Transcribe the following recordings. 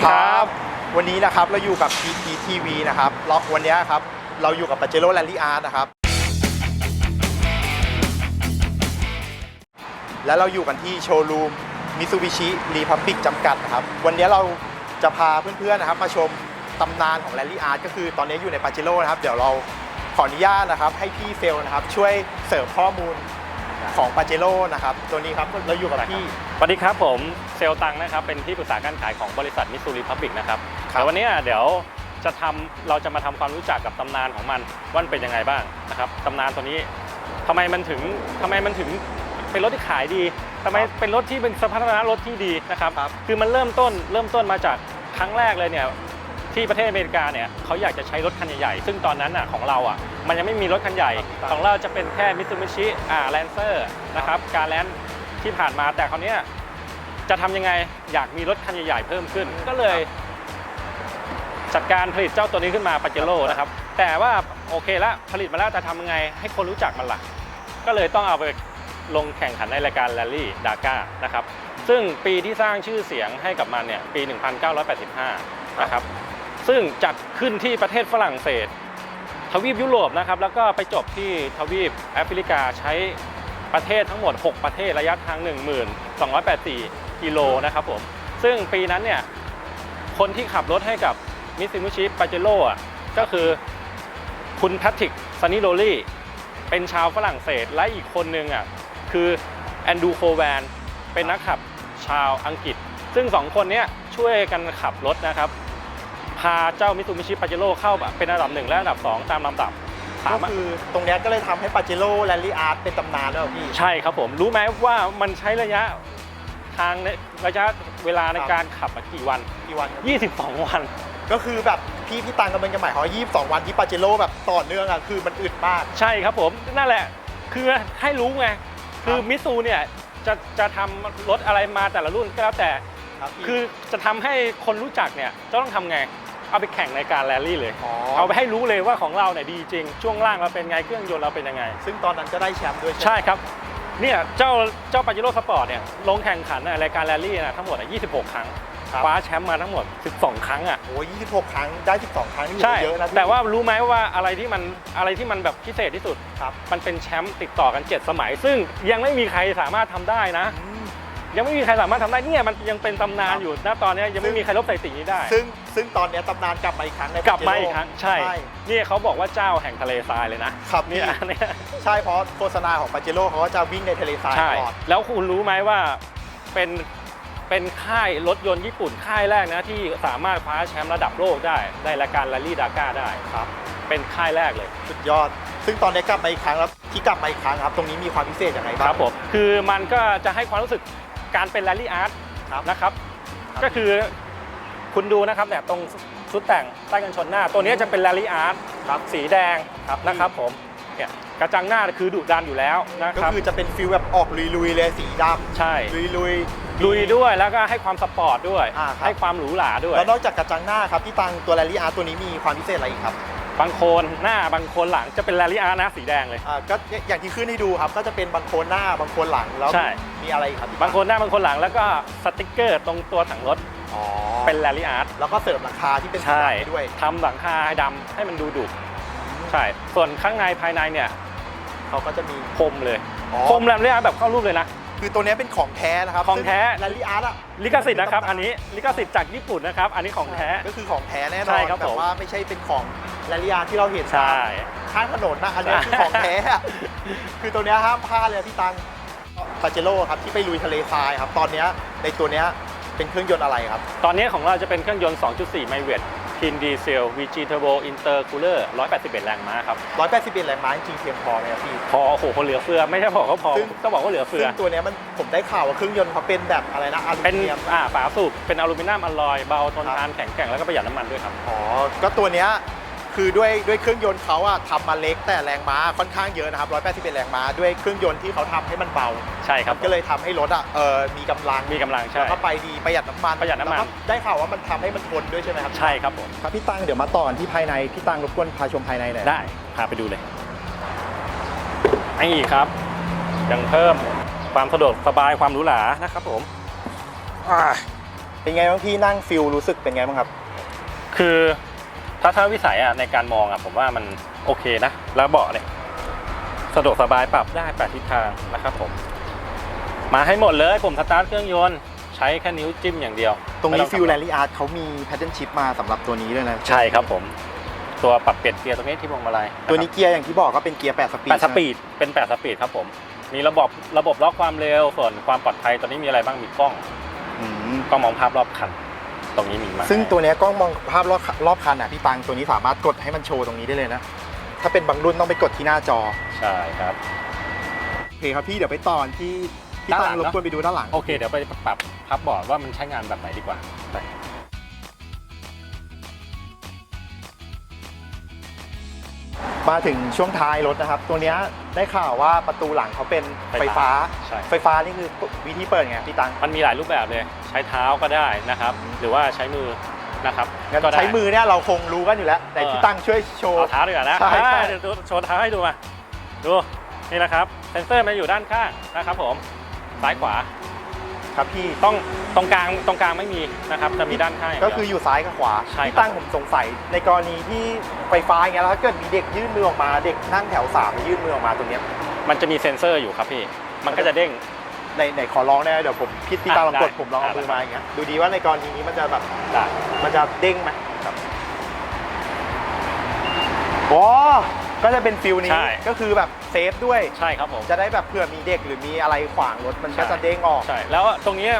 ดีครับ วันนี้นะครับเราอยู่กับ PT TV นะครับเราวันนี้ครับเราอยู่กับ p a j e r o Rally Art นะครับ แล้วเราอยู่กันที่โชว์รูม Mitsubishi Republic จำกัดนะครับ วันนี้เราจะพาเพื่อนๆนะครับ มาชมตำนานของ Rally Art ก็คือตอนนี้อยู่ใน p a j e r o นะครับ เดี๋ยวเราขออนุญาตนะครับ ให้พี่เซลนะครับ ช่วยเสริมข้อมูล ของ p a j e r o นะครับตัวนี้ครับเราอยู่กับพี่ สวัสดีครับผมเซลลตังนะครับเป็นที่ปรึกษาการขายของบริษัทมิ t ซูริพับบิกนะครับครับแต่วันนี้เดี๋ยวจะทำเราจะมาทำความรู้จักกับตำนานของมันว่ามันเป็นยังไงบ้างนะครับตำนานตัวนี้ทำไมมันถึงทำไมมันถึงเป็นรถที่ขายดีทำไมเป็นรถที่เป็นสภาพนะรถที่ดีนะครับครับคือมันเริ่มต้นเริ่มต้นมาจากครั้งแรกเลยเนี่ยที่ประเทศอเมริกาเนี่ยเขาอยากจะใช้รถคันใหญ่ๆซึ่งตอนนั้นอะของเราอะ มันยังไม่มีรถคันใหญ่ครับของเราจะเป็นแค่มิ t ซูบิชิอ่าแลนเซอร์นะครับ การแลนที่ผ่านมาแต่คราวเนี้ยจะทำยังไงอยากมีรถคันใหญ่ๆเพิ่มขึ้น ก็เลย จัดการผลิตเจ้าตัวนี้ขึ้นมาปาเจโร่นะครับ แต่ว่าโอเคแล้วผลิตมาแล้วจะทำยังไงให้คนรู้จักมันล่ะก็เลยต้องเอาไปลงแข่งขันในรายการ r รลลี่ดาก้านะครับ ซึ่งปีที่สร้างชื่อเสียงให้กับมันเนี่ยปี 1985 นะครับ ซึ่งจัดขึ้นที่ประเทศฝรั่งเศส ทวีปยุโรปนะครับแล้วก็ไปจบที่ทวีปแอฟริกาใช้ประเทศทั้งหมด 6 ประเทศระยะทาง 1284 กิโลนะครับผมซึ่งปีนั้นเนี่ยคนที่ขับรถให้กับมิซิมุชิปาเจโร่ก็คือคุณแพทริกซันนิโรลี่เป็นชาวฝรั่งเศสและอีกคนนึงอะคือแอนดูโคแวนเป็นนักขับชาวอังกฤษ ซึ่งสองคนนี้ช่วยกันขับรถนะครับ พาเจ้ามิซูบิชิปาเจโร่เข้าเป็นอันดับหนึ่งและอันดับสองตามลำดับสาก็มารถคือตรงเนี้ยก็เลยทำให้ p a j e r o Rally Art เป็นตำนานแล้วพี่ ใช่ครับผม รู้ไหมว่ามันใช้ระยะทางในระยะเวลาในครับ การขับอะกี่วัน กี่วันครับ22 วัน ก็คือแบบพี่พี่ตังกำลังจะหมายความว่า22วันที่ปาเจโร่แบบต่อเนื่องอะคือมันอึดมาก ใช่ครับผม นั่นแหละ คือให้รู้ไง คือมิซูเนี่ยจะจะทำรถอะไรมาแต่ละรุ่นก็แล้วแต่ ครับพี่ คือจะทำให้คนรู้จักเนี่ยจะต้องทำไง เอาไปแข่งในการแรลลี่เลยอ๋อเอาไปให้รู้เลยว่าของเราเนี่ยดีจริง ช่วงล่างเราเป็นไงเครื่องยนต์เราเป็นยังไง ซึ่งตอนนั้นก็ได้แชมป์ด้วยใช่ครับเนี่ยเจ้าเจ้าปาเจโร่สปอร์ตเนี่ยลงแข่งขันในรายการแรลลี่นะทั้งหมดอะ26 ครั้งครับคว้าแชมป์มาทั้งหมด 12 ครั้งอะ โอ้ย26 ครั้ง ได้ 12 ครั้งนี่ถือใช่ว่าเยอะนะพี่แต่ว่ารู้ไหมว่าอะไรที่มันอะไรที่มันแบบพิเศษที่สุดครับมันเป็นแชมป์ติดต่อกัน 7 สมัย ซึ่งยังไม่มีใครสามารถทำได้นะอืม ยังไม่มีใครสามารถทำได้เนี่ยมันยังเป็นตำนาคนรับอยู่ณตอนเนี้ยยังไม่มีใครลบสถิตินี้ได้ ซึ่งซึ่งตอนเนี้ยตำนานกลับมาอีกครั้งในกลับมา Pajero อีกครั้งใช่ใช่นี่เขาบอกว่าเจ้าแห่งทะเลทรายเลยนะครับพี่เนี่ยเนี่ยใช่เพราะโฆษณาของปาเจโร่เขาก็จะวิ่งในทะเลทรายใช่ตลอด แล้วคุณรู้ไหมว่าเป็นเป็นค่ายรถยนต์ญี่ปุ่นค่ายแรกนะที่สามารถคว้าแชมป์ระดับโลกได้ในรายการ r รลลี่ดาก้าได้ครับ เป็นค่ายแรกเลย สุดยอด ซึ่งตอนนี้กลับมาอีกครั้งแล้วที่กลับมาอีกครั้งครับ ตรงนี้มีความพิเศษยังไงคบ้าง รับผมคือมันก็จะให้ความรู้สึก การเป็น r รลลี่อาร์ตครับนะครับครับก็คือคุณดูนะครับเนี่ยตรงชุดแต่งใต้กันชนหน้า ตัวนี้จะเป็น r รลลี่อาร์ตครับสีแดงครับนะครับผมเนี่ยกระจังหน้าคือดุดันอยู่แล้วนะก็ครับคือจะเป็นฟิลแบบออกลุยๆเลยสีดใช่ำลุยๆลุยด้วยแล้วก็ให้ความสปอร์ตด้วย อ่าครับ ให้ความหรูหราด้วย แล้วนอกจากกระจังหน้าครับที่ตังตัวแรลลี่อาร์ตัวนี้มีความพิเศษอะไรอีกครับ บางโคนหน้าบางโคนหลังจะเป็น r รลลี่อาร์ตนะสีแดงเลย อ่าก็อย่างที่ขึ้นให้ดูครับ ก็จะเป็นบางโคนหน้าบางโคนหลังแล้วใช่ มีอะไรอีกครับพี่บางโคนหน้าบางโคนหลังแล้วก็สติกเกอร์ตรงตัวถังรถอ๋อเป็น r รลลี่อาร์ตแล้วก็เสริมหลังคาที่เป็นสีใช่ดำให้ด้วยทำหลังคาให้ดำให้มันดูดุใช่ ส่วนข้างในภายในเนี่ยเขาก็จะมีคมเลยอ๋อคมแรมเรียแบบเข้ารูปเลยนะ คือตัวเนี้ยเป็นของแท้นะครับของแท้แรลลี่อาร์อะลิขสิทธิ์นะครับ อันนี้ลิขสิทธิ์จากญี่ปุ่นนะครับ อันนี้ของแท้ ก็คือของแท้แน่นใช่อนครับแบผมบว่าไม่ใช่เป็นของแรลลี่อาร์ที่เราเห็นใช่ ข้างถนนนะอันเนี้ยคือของแท้อะคือตัวเนี้ยห้ามพลาดเลยพี่ตังปาเจโร่ครับที่ไปลุยทะเลทรายครับตอนเนี้ยในตัวเนี้ยเป็นเครื่องยนต์อะไรครับ ตอนนี้ของเราจะเป็นเครื่องยนต์ 2.4 ไมล์เวททินดีเซล VG Turbo Intercooler 181 แรงม้าครับ 181แรงม้าจริงๆเพียงพอไหมครับพี่ พอโอ้โหคนเหลือเฟือ ไม่ใช่บอกว่าพอ ซึ่ง ต้องบอกว่าเหลือเฟืซึ่อ งตัวเนี้ยมันผมได้ข่าวว่าเครื่องยนต์เขาเป็นแบบอะไรนะอลูเป็นมิเนียม อ่าฝาสูบเป็นอลูมิเนียมอลลอย เบาทนครับ ทานแข็งแกร่งแล้วก็ประหยัดน้ำมันด้วยครับ อ๋อ ก็ตัวเนี้ย คือด้วยด้วยเครื่องยนต์เขาอะทำมาเล็กแต่แรงม้าค่อนข้างเยอะนะครับ 181 แรงม้า ด้วยเครื่องยนต์ที่เขาทำให้มันเบา ใช่ครับ ก็เลยทำให้รถอะเออมีกำลังมีกำลังใช่ แล้วก็ไปดีประหยัดน้ำมันประหยัดน้ำมัน แล้วก็ได้ข่าวว่ามันทำให้มันทนด้วยใช่ไหมครับใช่ครับผม ครับพี่ตังเดี๋ยวมาต่อกันที่ภายในพี่ตังรบกวนพาชมภายในหน่อยได้ พาไปดูเลยนี่ครับ ยังเพิ่มความสะดวกสบายความหรูหรานะครับผมอ่าเป็นไงบ้างพี่นั่งฟิลรู้สึกเป็นไงบ้างครับ คือ ทัศนวิสัยอะในการมองอะผมว่ามันโอเคนะ แล้วเบาะเนี่ยสะดวกสบายปรับได้แปดทิศทางนะครับผม มาให้หมดเลยผมสตาร์ทเครื่องยนต์ใช้แค่นิ้วจิ้มอย่างเดียวตรงนี้ไม่อฟิลทำแรลลี่อาร์ตเขามีแพทเทิร์นชิพมาสำหรับตัวนี้ด้วยนะใช่ครับผม ตัวปรับเปลี่ยนเกียร์ตรงนี้ที่พวงมาลัยะครับตัวนี้เกียร์อย่างที่บอกก็เป็นเกียร์8สปีดแปดสปีดเป็นแปดสปีดครับผม มีระบบระบบล็อกความเร็วส่วนความปลอดภัยตอนนี้มีอะไรบ้างมีกล้องอืมกล้องมองภาพรอบคัน ตรงนี้มีมาซึ่งตัวเนี้ยกล้องมองภาพรอบรอบคันอะพี่ตังตัวนี้สามารถกดให้มันโชว์ตรงนี้ได้เลยนะ ถ้าเป็นบางรุ่นต้องไปกดที่หน้าจอใช่ครับโอเคครับพี่เดี๋ยวไปตอนที่พี่ด้านตัหลังงรบเนอะกวนไปดูด้านหลัง โอเคเดี๋ยวไปปรับพับบอร์ดว่ามันใช้งานแบบไหนดีกว่าไป มาถึงช่วงท้ายรถนะครับ ตัวเนี้ยได้ข่าวว่าประตูหลังเขาเป็นไฟฟ้าใช่ไฟฟ้านี่คือวิธีเปิดไงพี่ตัง มันมีหลายรูปแบบเลย ใช้เท้าก็ได้นะครับ หรือว่าใช้มือนะครับงั้นก็ได้ใช้มือเนี่ยเราคงรู้กันอยู่แล้ว แต่เออพี่ตังช่วยโชว์เอาเท้าดีกว่านะใช่ใช่อ่าเดี๋ยวดูโชว์เท้าให้ดูมา ดู นี่นะครับ เซนเซอร์มันอยู่ด้านข้างนะครับผม ซ้ายขวา ครับพี่ต้องตรงกลางตรงกลางไม่มีนะครับจะมีด้านข้างย่างก็เดียวคืออยู่ซ้ายกับขวาใช่พี่ครับตั้งผมสงสัยในกรณีที่ไฟฟ้าอย่างเงี้ยแล้วถ้าเกิดมีเด็กยื่นมือออกมาเด็กนั่งแถวสามยื่นมือออกมาตรงเนี้ยมันจะมีเซ็นเซอร์อยู่ครับพี่มันก็จะเด้งในในขอร้องได้ไหมเดี๋ยวผมพี่พี่ตั้งลองกดได้ผมลองเอาได้มือมาอย่างเงี้ยดูดีว่าในกรณีนี้มันจะแบบได้มันจะเด้งไหมครับโอ้ ก็จะเป็นฟิลนี้ใช่ ก็คือแบบเซฟด้วย ใช่ครับผม จะได้แบบเผื่อมีเด็กหรือมีอะไรขวางรถมันก็ใช่ จะเด้งออกใช่ แล้วตรงนี้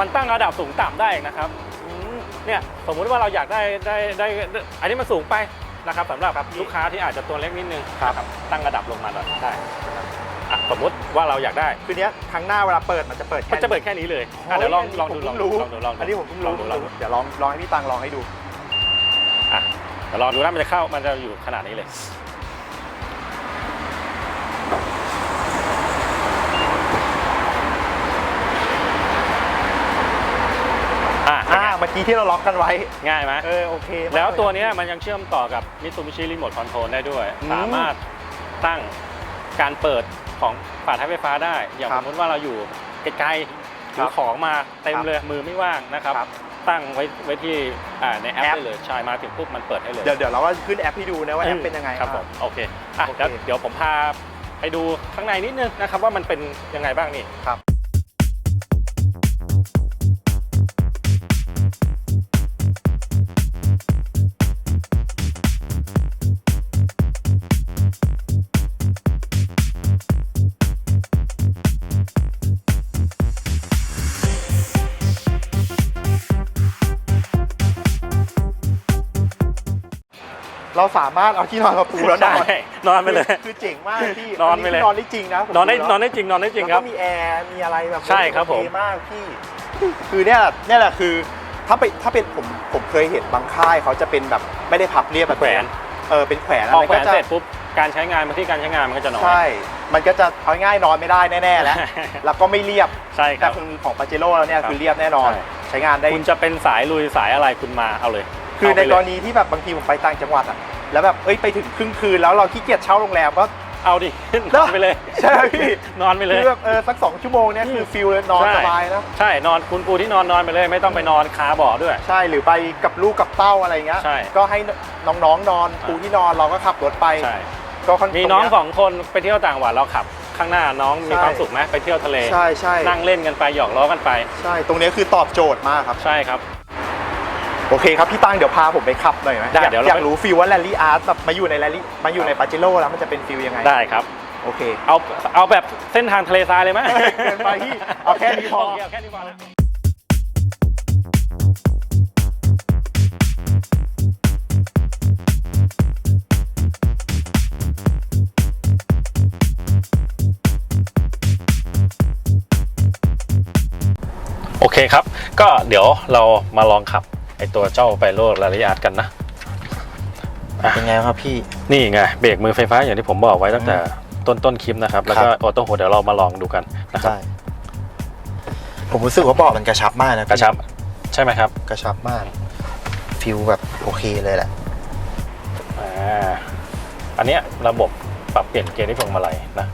มันตั้งระดับสูงต่ำได้อีกนะครับ อืม เนี่ยสมมุติว่าเราอยากได้ได้ได้ได้ อันนี้มันสูงไปนะครับสำหรับครับพี่ ลูกค้าที่อาจจะตัวเล็กนิดนึงครับนะตั้งระดับลงมาหน่อยได้อะสมมติว่าเราอยากได้ คือเนี้ยครั้งหน้าเวลาเปิดมันจะเปิดแค่มันจะเปิดแค่นี้เลยอะเดี๋ยวลองลองดูลองดูรู้ลองดูลองดูอันนี้ผมเพิ่งลอรู้งดูลองดูเดี๋ยวลองลองให้พี่ตังลองให้ดู อะเดี๋ยวลองดูนะมันจะเข้ามันจะอยู่ขนาดนี้เลย อะ อ่าเมื่อ กี้ที่เราล็อกกันไว้ ง่ายไหมเออโอเคมากแล้วตัวเนี้ยมันยังเชื่อมต่อกับ Mitsubishi Remote Control ได้ด้วย อืมสามารถตั้งการเปิดของฝาท้ายไฟฟ้าได้ อย่างครัสบมมติว่าเราอยู่ไกลๆถือของมาเต็มครับเลยมือไม่ว่างนะครับ ครับ ตั้งไว้ไว้ที่อ่าในแอปแอปได้เลยใช่มาถึงปุ๊บมันเปิดให้เลย เดี๋ยวเดี๋ยวเราก็ขึ้นแอปให้ดูนะว่าแอปเป็นยังไงครับผมโอเคอะโอเคเดี๋ยวเดี๋ยวผมพาไปดูข้างในนิดนึงนะครับว่ามันเป็นยังไงบ้างนี่ ครับ เราสามารถเอาที่นอนมาปูแล้วนใช่อนนอนไปเลยคือคือเจ๋งมากพี่นอนไปเลยนอนได้จริงนะผมนอนได้แล้วนอนได้จริงนอนได้จริงครับแล้วก็มีแอร์มีอะไรแบบใช่ครับผมโอเมากพี่คือเนี่ยเนี่ยแหละคือถ้าไปถ้าเป็นผมผมเคยเห็นบางค่ายเขาจะเป็นแบบไม่ได้พับเรียบแบบแขวนเออเป็นแขวนออกแขวก็นจะเสร็จปุ๊บการใช้งานบางที่การใช้งานมันก็จะน้อยใช่ มันก็จะเอาง่ายๆนอนไม่ได้แน่ๆแล้วแล้วก็ไม่เรียบใช่คแต่รับของของปาเจโร่แล้วเนี่ยครับคือเรียบแน่นอนใช่ใช้งานได้คุณจะเป็นสายลุยสายอะไรคุณมาเอาเลย คือเาในไปกเลรยณีที่แบบบางทีผมไปต่างจังหวัดอะแล้วแบบเอ้ยไปถึงครึ่งคืนแล้วเราขี้เกียจเช่าโรงแรมก็เอาดินอนไปเลยใช่พี่นอนไปเลยคือแบบเออสักสองชั่วโมงเนี่ยคือฟิลเลยนอนใช่สบายนะใช่นอนคุณปูที่นอนนอนไปเลย ไม่ต้องไปนอนคาเบ่อด้วย ใช่หรือไปกับลูกกับเต้าอะไรเงี้ยใช่ก็ให้น้องๆนอนปูที่นอนเราก็ขับรถไปใช่ก็ค่อนมีน้องตรสองคนไปเที่ยวต่างจังหวัดเราขับข้างหน้าน้องมีใช่ความสุขไหมไปเที่ยวทะเลใช่ใช่นั่งเล่นกันไปหยอกล้อกันไป ใช่ ตรงนี้คือตอบโจทย์มากครับใช่ครับ โอเคครับพี่ตั้งเดี๋ยวพาผมไปขับหน่อยไหมได้อยากเดี๋ยวเราอยากไปรู้ฟิลว่าแรลลี่อาร์ตแบบมาอยู่ในแรลลี่มาอยู่ในปาเจโร่แล้วมันจะเป็นฟิลยังไงได้ครับโอเค เอาเอาแบบเส้นทางทะเลทรายเลยไหมเกินไปพี่เอาแค่นี้พอโเคเอาแค่นี้พอนะโอเคครับ ก็เดี๋ยวเรามาลองขับ ไอตัวเจ้าไบโรลาริอาร์กันนะ เป็นไงครับพี่ นี่ไงเบรกมือไฟฟ้าอย่างที่ผมบอกไว้ตั้งแต่ต้นต้นคลิปนะครับ แล้วก็ครับออโต้โหเดี๋ยวเรามาลองดูกันนะครับใช่ผมรู้สึกว่าเบาะมันกระชับมากนะพี่กระชับ ใช่ไหมครับ กระชับมากฟิลแบบโอเคเลยแหละอ่าอันเนี้ยระบบปรับเปลี่ยนเกียร์ที่พวงมาลัยนะ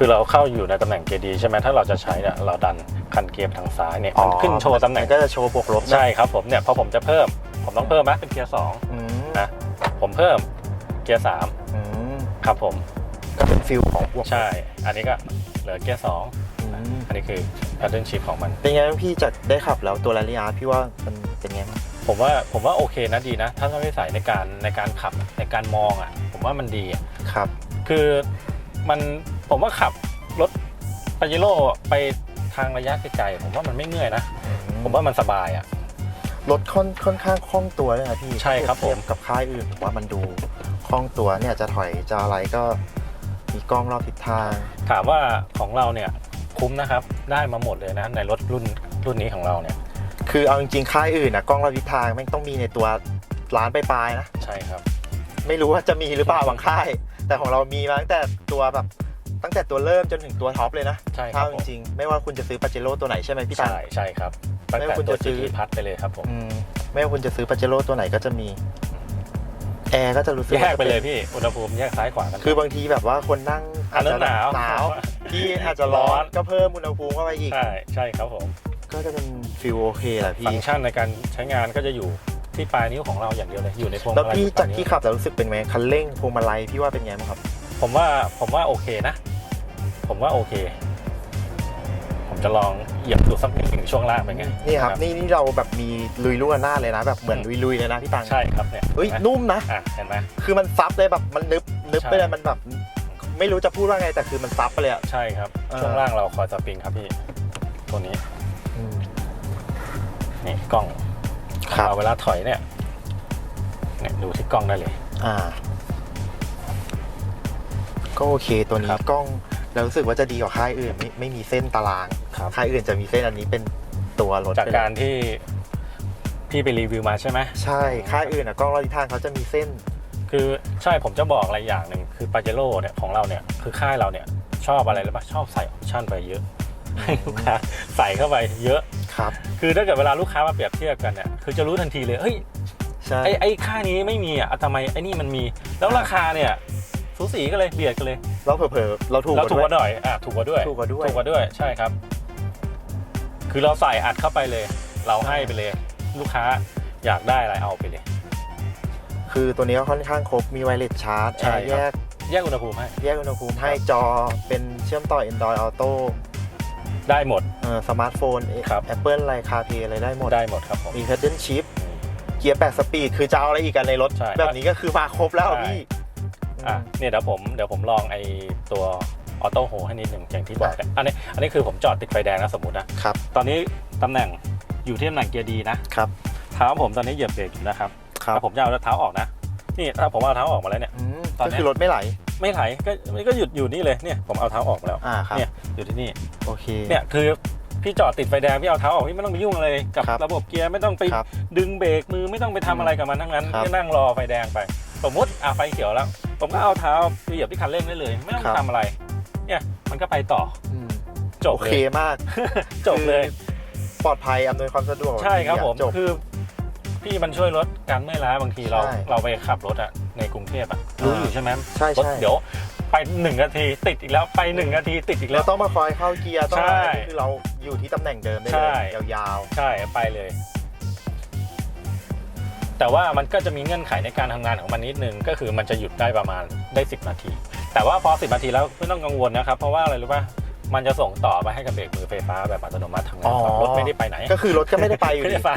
คือเราเข้าอยู่ในตำแหน่งเกียร์ดีใช่ไหมถ้าเราจะใช้เนี่ยเราดันคันเกียร์ไปทางซ้ายเนี่ยมันขึ้นโชว์ตำแหน่งมันก็จะโชว์บวกลบนะใช่ครับผมเนี่ยพอผมจะเพิ่ม ผมต้องเพิ่มไหมเป็นเกียร์สองอืมนะผมเพิ่มเกียร์สามอืมครับผมก็เป็นฟิลของบวกลบใช่ อันนี้ก็เหลือเกียร์สองอืมอันนี้คือ pattern shift ของมัน เป็นไงบ้างพี่จากได้ขับแล้วตัว Rally R พี่ว่ามันเป็นไงบ้างผมว่าผมว่าโอเคนะดีนะ ถ้าถ้าไม่ใส่ในการในการขับในการมองอะ ผมว่ามันดีอะครับ คือมัน ผมว่าขับรถปาเจโร่ไปทางระยะไกลๆผมว่ามันไม่เมื่อยนะ ผมว่ามันสบายอะ รถค่อนค่อนข้างคล่องตัวเลยนะพี่ใช่ครับผม เทียกับค่ายอื่นผมว่ามันดูคล่องตัวเนี่ยจะถอยจะอะไรก็มีกล้องรอบทิศทาง ถามว่าของเราเนี่ยคุ้มนะครับ ได้มาหมดเลยนะ ในรถรุ่นรุ่นนี้ของเราเนี่ย คือเอาจริงๆค่ายอื่นนะกล้องรอบทิศทางแม่งต้องมีในตัวร้านปลายๆนะ ใช่ครับ ไม่รู้ว่าจะมีหรือเปล่าบางค่าย แต่ของเรามีมาตั้งแต่ตัวแบบ ตั้งแต่ตัวเริ่มจนถึงตัวท็อปเลยนะใช่ครัถ้าบจผมริงๆไม่ว่าคุณจะซื้อปาเจโร่ตัวไหนใช่ไหมพี่ตันใช่ใช่ครับตั้งไม่แต่ว่าคุณตัวจะซื้จีอ พัดไปเลยครับผมอืมไม่ว่าคุณจะซื้อปาเจโร่ตัวไหนก็จะมีแอร์ก็จะรู้สึกแยกไปเลยว่าจะพี่อุณหภูมิแยกซ้ายขวากัน คือบางทีแบบว่าคนนั่งอันนั้นหนาวหนาวที่อาจจะร้อนก็เพิ่มอุณหภูมิเข้าไปอีก ใช่ใช่ครับผมก็จะเป็นฟิลโอเคแหละฟัพี่ งก์ชันในการใช้งานก็จะอยู่ที่ปลายนิ้วของเราอย่างเดียวเลยอยู่ในพวงแล้วมาลัยพี่อยู่ปจาลากยนิ้วที่ขับแล้วรู้สึกเป็นไงคันเร่งพวงมาลัยพี่ว่าเป็นไงบ้างครับ ผมว่าผมว่าโอเคนะ ผมว่าโอเค ผมจะลองเหยียบดูสักนิดหนึ่งช่วงล่างเป็นไงนี่ครับนี่นี่เราแบบมีลุยลู่หน้าเลยนะ แบบเหมือนลุยๆเลยนะพี่ตังใช่ครับเนี่ยเฮ้ยห็นไหมนุ่มนะอะเห็นไหมคือมันซับเลยแบบมันนึบนึบใช่ไปเลยมันแบบ ไม่รู้จะพูดว่าไงแต่คือมันซับไปเลยอะใช่ครับเออช่วงล่างเราคอยสปริงครับพี่ตัวนี้นี่กล้องครับเอาเวลาถอยเนี่ยเนี่ยดูที่กล้องได้เลย อ่า ก็โอเคตัวนี้ครับกล้องเรารู้สึกว่าจะดีกว่าค่ายอื่นไม่ไม่มีเส้นตารางครับค่ายอื่นจะมีเส้นอันนี้เป็นตัวรถจากไปเลยการที่พี่ไปรีวิวมาใช่ไหมใช่ค่ายอื่นอะกล้องรอบทิศทางเขาจะมีเส้น คือใช่ผมจะบอกอะไรอย่างหนึ่งคือปาเจโร่เนี่ยของเราเนี่ยคือค่ายเราเนี่ยชอบอะไรหรือปะชอบใส่ออปชั่นไปเยอะให้ลูกค้าใส่เข้าไปเยอะครับ คือถ้าเกิดเวลาลูกค้ามาเปรียบเทียบกันเนี่ยคือจะรู้ทันทีเลยเฮ้ยใช่ไอ้ไอ้ค่ายนี้ไม่มีอะทำไมไอ้นี่มันมี แล้วราคาเนี่ย สูสีกันเลยเบียดกันเลย เราเผลอๆเราถูกเราถูกว่ากว่าหน่อยอะถูกกว่าด้วยถูกกว่าด้วยถูกกว่าด้วยใช่ครับ คือเราใส่อัดเข้าไปเลย เราให้ไปเลย ลูกค้าอยากได้อะไรเอาไปเลย คือตัวนี้ก็ค่อนข้างครบมีไวเลสชาร์จใช่แอร์ครัแยบกแยกอุณหภูมิให้แยกอุณหภูมิให้จอเป็นเชื่อมต่อ Android Auto ได้หมดเอ่อสมาร์ทโฟนครับแอปเปิลอะไรคาเพอะไรได้หมดได้หมดครับผมมี Pedal Shift เกียร์8สปีดคือจะเอาอะไรอีกกันในรถใช่แบบนี้ก็คือมาครบแล้วใช่พี่ อะเนี่ยเดี๋ยวผมเดี๋ยวผมลองไอ้ตัวออโต้โฮให้นิดหนึ่งอย่างที่บอกเนี่ยอันนี้อันนี้คือผมจอดติดไฟแดงนะสมมตินะครับ ตอนนี้ตำแหน่งอยู่ที่ตำแหน่งเกียร์ดีนะครับเท้าผมตอนนี้เหยียบเบรกอยู่นะครับครับแต่ผมจะเอาเท้าออกนะนี่ถ้าผมเอาเท้าออกมาแล้วเนี่ยอืมตอนก็เนี้ยคือรถไม่ไหลไม่ไหลก็ก็หยุดอยู่นี่เลยเนี่ยผมเอาเท้าออกมาแล้วอ่าครับเนี่ยอยู่ที่นี่โอเคเนี่ยคือพี่จอดติดไฟแดงพี่เอาเท้าออกพี่ไม่ต้องไปยุ่งอะไรกับครับระบบเกียร์ไม่ต้องไปครับดึงเบรกมือไม่ต้องไปทำอะไรกับมันทั้งนั้นครับพี่นั่งรอไฟแดงไป สมมติอะไฟเขียวแล้ว ผมก็เอาเท้าไปเหยียบที่คันเร่งได้เลย ไม่ต้องครับทำอะไร เนี่ยมันก็ไปต่ออืมจบโอเลเคยมากจบเลยปลอดภัยอำนวยความสะดวกใช่ครับดีอะผมจบ คือพี่มันช่วยลดการเมื่อยล้าบางทีเราใช่เราไปขับรถอะในกรุงเทพอะรู้อยู่ใช่ไหมใช่รถใช่ เดี๋ยวไปหนึ่งนาทีติดอีกแล้วไปหนึ่งนาทีติดอีกแล้เราว ต้องมาคอยเข้าเกียร์ต้องใช่อะไรคือเราอยู่ที่ตำแหน่งเดิมได้ใช่ เลยยาวใช่ไปเลย แต่ว่ามันก็จะมีเงื่อนไขในการทำงานของมันนิดนึง ก็คือมันจะหยุดได้ประมาณได้ 10 นาที แต่ว่าพอ 10 นาทีแล้วไม่ต้องกังวลนะครับ เพราะว่าอะไรรู้ป่ะมันจะส่งต่อไปให้กับเบรกมือไฟฟ้าแบบอัตโนมัติทำงานต่อรถไม่ได้ไปไหนๆก็คือรถก็ไม่ได้ไปอยู่ไม่ดีได้ไป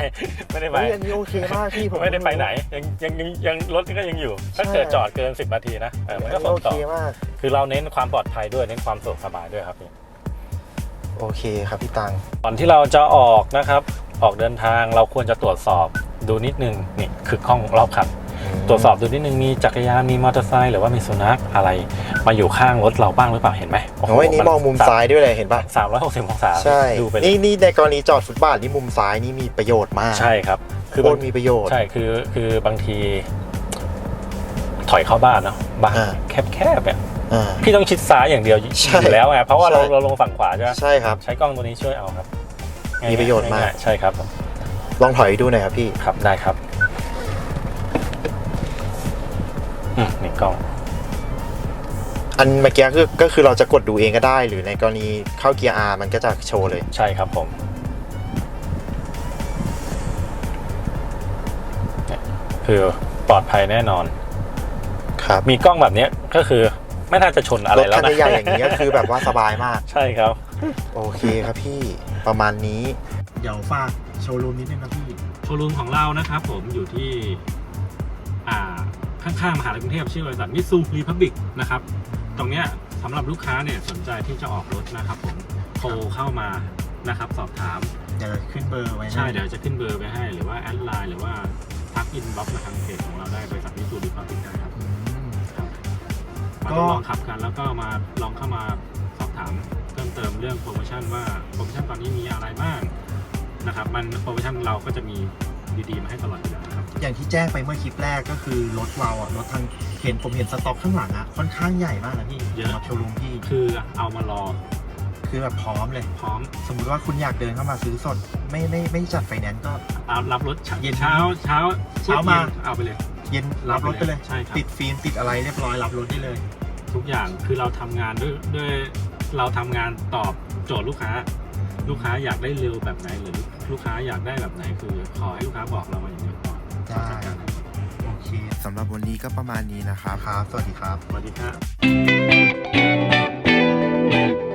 ไม่ได้ไปเฮ้ยอันนี้โอเคมากพี่ผมไม่ได้ไปไหนยังยังยังยังรถก็ยังอยู่ ถ้าเกิดจอดเกิน 10 นาทีนะเอออันมันนี้ก็ส่งโอต่เคอมากคือเราเน้นความปลอดภัยด้วยเน้นความสะดวกสบายด้วยครับพี่โอเคครับพี่ตังก่อนที่เราจะออกนะครับ ออกเดินทางเราควรจะตรวจสอบ ดูนิดนึงนี่คือข้องรอบคันตรวจสอบดูนิดนึงมีจักรยานมีมอเตอร์ไซค์หรือว่ามีสุนัขอะไร มาอยู่ข้างรถเราบ้างหรือเปล่าเห็นไหมโอ้ยนี่มองมุมซ้ายด้วยเลยเห็นปะสามร้อยหกสิบองศาใช่ดูไปเลยนี่นี่ในกรณีจอดฟุตบาทนี่มุมซ้ายนี่มีประโยชน์มากใช่ครับ คืคืออบางมีประโยชน์ใช่คือคือบางที ถอยเข้าบ้านเนาะบ้านอ่าแคบๆเนี่ยอ่าพี่ต้องชิดซ้ายอย่างเดียวอใช่ยู่แล้วไงเพราะว่าเราใช่เราลงฝั่งขวาใช่ไหมใช่ครับ ใช้กล้องตัวนี้ช่วยเอาครับมีประโยชน์มากง่ๆใช่ครับผม ลองถอยดูหน่อยครับพี่ ครับได้ครับอืมนี่กล้อง อันเมื่อกี้คือก็คือเราจะกดดูเองก็ได้ หรือในกรณีเข้าเกียร์ R มันก็จะโชว์เลย ใช่ครับผมเนี่ยคือปลอดภัยแน่นอน ครับมีกล้องแบบเนี้ยก็คือไม่น่าจะชนอะไรรถแล้วคันนะ ใหญ่ๆอย่างนี้ก็คือแบบว่าสบายมาก ใช่ครับ โอเคครับพี่ ประมาณนี้ เดี๋ยวฝากโชว์รูมนิดนึงนะพี่ โชว์รูมของเรานะครับผมอยู่ที่อ่าข้างๆมหาลัยกรุงเทพชื่อบริษัทมิซูรีพับบิกนะครับ ตรงเนี้ยสำหรับลูกค้าเนี่ยสนใจที่จะออกรถนะครับผมโทรเข้ามานะครับ สอบถาม เดี๋ยวขึ้นเบอร์ไว้นะใช่เดี๋ยวจะขึ้นเบอร์ไปให้ หรือว่าแอดไลน์หรือว่าทักอินบ็อกซ์มาทางเพจของเราได้บริษัทมิซูรีพับบิกได้ครับอืมครับมาก็ทดลองขับกันแล้วก็มาลองเข้ามาสอบถาม เพิ่มเติมเรื่องโปรโมชั่นว่าโปรโมชั่นตอนนี้มีอะไรบ้างนะครับ มันโปรโมชั่นเราก็จะมีดีๆมาให้ตลอดอยู่แล้วนะครับ อย่างที่แจ้งไปเมื่อคลิปแรกก็คือรถเราอะรถทางเห็นผมเห็นสต็อกข้างหลังอะค่อนข้างใหญ่มากนะพี่เยอะ สำหรับโชว์รูมพี่คือเอามารอคือแบบพร้อมเลย พร้อมสมมุติว่าคุณอยากเดินเข้ามาซื้อสด ไม่ไม่ไม่จัดไฟแนนซ์ก็เอารับรถเช้าเย็นเช้าเช้าเช้ามาย็นเอาไปเลยเย็นรับรถไปเลย ใช่ครับ ติดฟิล์มติดอะไรเรียบร้อยรับรถได้เลย ทุกอย่างคือเราทำงานด้วยด้วย เราทำงานตอบโจทย์ลูกค้า ลูกค้าอยากได้เร็วแบบไหนหรือลูกค้าอยากได้แบบไหนคือ ขอให้ลูกค้าบอกเรามาอย่างเดียวพอได้โอเคสำหรับวันนี้ก็ประมาณนี้นะครับครับ สวัสดีครับ สวัสดีครับ